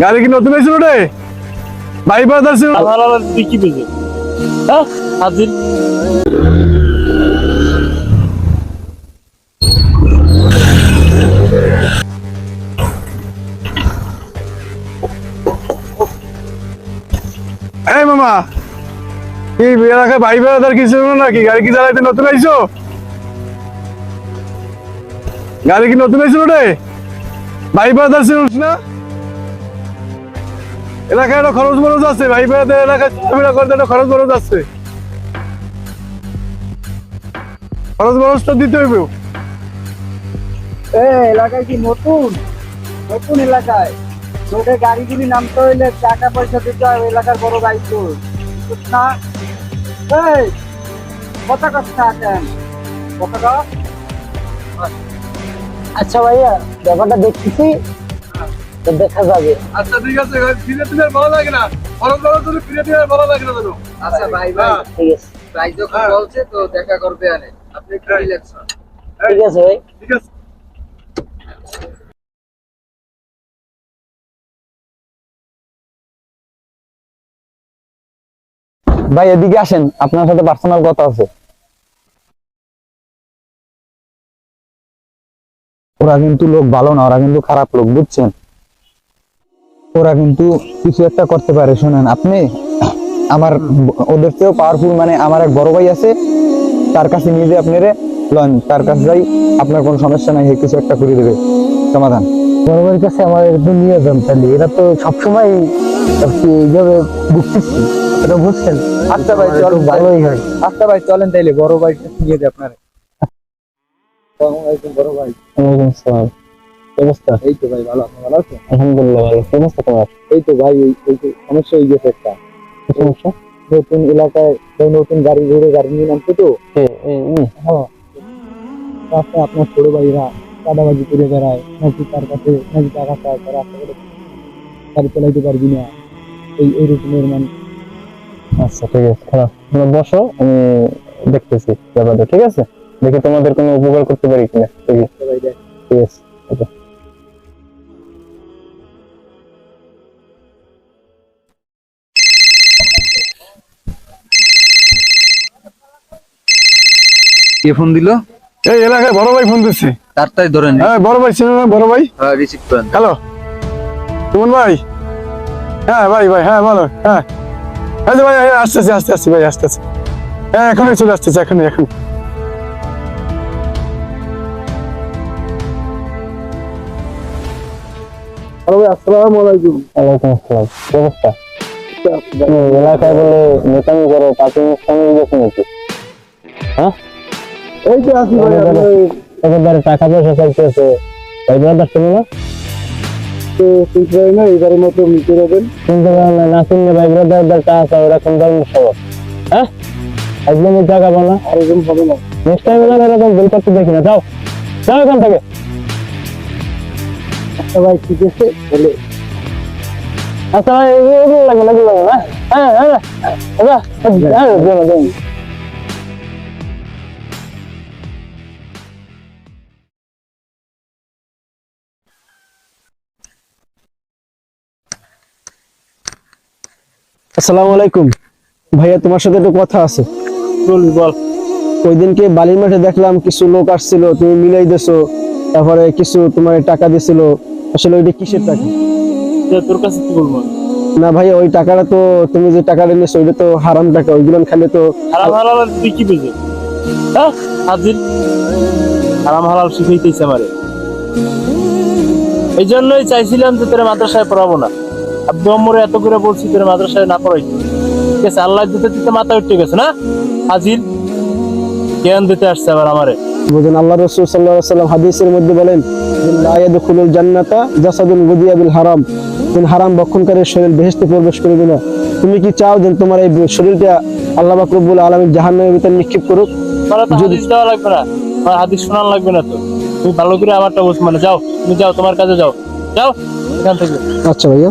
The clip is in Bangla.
গাড়ি কি নতুন হয়েছিল রে? ভাই বাজার ছিল। কি বুঝি হ্যাঁ? হাজির। এই মামা কি এলাকায় ভাই বাজার কি ছিল নাকি? গাড়ি কি চালাইতে নতুন আইছো গাড়ি কি নতুন হয়েছিল রে? ভাই বাজার ছিল না? এলাকায় একটা খরচ বরচ আছে, ভাই বাজার এলাকায় চলাফেরা করতে একটা খরচ বরচ আছে। খরচ বরচ তো দিতে হইবে। এ এলাকায় কি নতুন? নতুন এলাকায়? তোদের গাড়িগুলি নামতে হইলে টাকা পয়সা দিতে হবে এলাকার বড় দায়িত্ব। না? এই, কথা কথা আছেন কথা আচ্ছা ভাইয়া, ব্যাপারটা দেখতেছি। তো দেখা যাবে। আচ্ছা ঠিক আছে ফিরে দিলে ভালো লাগে না? যদি ফিরে দিলে ভালো লাগে না আচ্ছা ভাই হ্যাঁ। ঠিক আছে। ভাই যখন হ্যাঁ। বলছে তো দেখা করবে আনে। আপনি একটু হ্যাঁ। রিল্যাক্স হন। ঠিক আছে ভাই। ঠিক আছে। ভাই এদিকে আসেন। আপনার সাথে পার্সোনাল কথা আছে। ওরা কিন্তু লোক ভালো না ওরা কিন্তু খারাপ লোক বুঝছেন? ওরা কিন্তু কিছু একটা করতে পারে শুনেন। আপনি আমার ওদের চেয়েও পাওয়ারফুল মানে আমার এক বড় ভাই আছে তার কাছে নিয়ে যে আপনারে লন তার কাছে যাই আপনার কোনো সমস্যা নাই কিছু একটা করে দেবে। সমাধান। বড় ভাইয়ের কাছে আমার একদম নিয়ে যান তাহলে এরা তো সবসময় এইভাবে বুঝতেছি এটা বুঝছেন আচ্ছা ভাই চল ভালোই হয়। আচ্ছা ভাই চলেন তাইলে বড় ভাই নিয়ে যাই আপনার। বড় ভাই অবস্থা? এই তো ভাই ভালো। আপনি ভালো আছেন? আলহামদুলিল্লাহ ভালো। কি অবস্থা তোমার? এই তো ভাই এই সমস্যা হয়ে গেছে একটা সমস্যা? নতুন এলাকায় নতুন গাড়ি ঘুরে গাড়ি নিয়ে নামছে তো। ই, হ্যাঁ। রাস্তায় আপনার ছোট ভাইরা কাদাবাজি করে বেড়ায় নাকি তার কাছে নাকি টাকা চায় তারা রাস্তা করে গাড়ি চালাইতে পারবি না? এই এই মানে আচ্ছা ঠিক আছে খারাপ। তোমরা বসো আমি দেখতেছি ব্যাপারটা ঠিক আছে? দেখি তোমাদের কোনো উপকার করতে পারি কিনা? ঠিক আছে ঠিক আছে কে ফোন দিল? এই এলাকায় বড় ভাই ফোন দিচ্ছে। তারটাই ধরেন হ্যাঁ বড় ভাই ছিল না বড় ভাই? হ্যাঁ রিসিভ করেন। হ্যালো। সুমন ভাই? হ্যাঁ ভাই ভাই হ্যাঁ বলো হ্যাঁ। এই ভাই এই আসতেছি আসতে আসছি ভাই আসতেছি। হ্যাঁ এখনই চলে আসতেছি এখনই এখন হ্যালো ভাই আসসালামু আলাইকুম। ওয়ালাইকুম আসসালাম কি অবস্থা? এলাকায় বলে নেতামি করো পার্টি অনুষ্ঠানে গেছো নাকি? এই তো আছি ভাই টাকা পয়সা চাইতেছে ভাই ব্রাদার শুনো না তো হয় না এবারের মতো মিটে দেবেন পারো না না শুনলে ভাই ব্রাদারদের টাকা চাও এরকম ধরনের সবক হ্যাঁ একদমই টাকা বলা এরকম হবে না নেক্সট টাইম এরকম ভুল করতে দেখি না যাও যাও এখান থেকে আচ্ছা ভাই ঠিক আছে বলে আচ্ছা ভাই এগুলো লাগবে লাগবে না হ্যাঁ হ্যাঁ হ্যাঁ হ্যাঁ আসসালামু আলাইকুম। ভাইয়া তোমার সাথে একটু কথা আছে। বল বল। ওই দিনকে বালির মাঠে দেখলাম কিছু লোক আসছিল তুমি মিলাই দিছো তারপরে কিছু তোমার টাকা দিছিল। আসলে ওইটা কিসের টাকা? তোর কাছে কি বলব? না ভাই ওই টাকাটা তো তুমি যে টাকাটা নিয়েছো ওইটা তো হারাম টাকা ওইগুলো খালি তো হারাম হালাল তুই কি বুঝি হ্যাঁ? হাজির? হারাম হালাল শিখাইতেছে আমারে। এই জন্যই চাইছিলাম যে তোর মাদ্রাসায় পড়াবো না। এত করে বলছি তোর মাদ্রাসায় না পড়াই ঠিক আছে আল্লাহ দিতে দিতে মাথা উঠে গেছে না? হাজির? জ্ঞান দিতে আসছে আবার আমারে। বুঝেন আল্লাহ রসুল সাল্লাহ সাল্লাম হাদিসের মধ্যে বলেন জান্নাতা জাসাদুন গুদিয়া বিল হারাম। কোন হারাম শরীর বেহেশতে প্রবেশ করবে না। তুমি কি চাও যে তোমার এই শরীরটা আল্লাহ বাক রব্বুল আলামিন জাহান্নামের ভিতরে নিক্ষেপ করুক? হাদিস দেওয়া লাগবে না। তোমার হাদিস শোনান লাগবে না তো। তুমি ভালো করে আমারটা মানে যাও তুমি যাও তোমার কাছে যাও। যাও এখান থেকে। আচ্ছা ভাইয়া।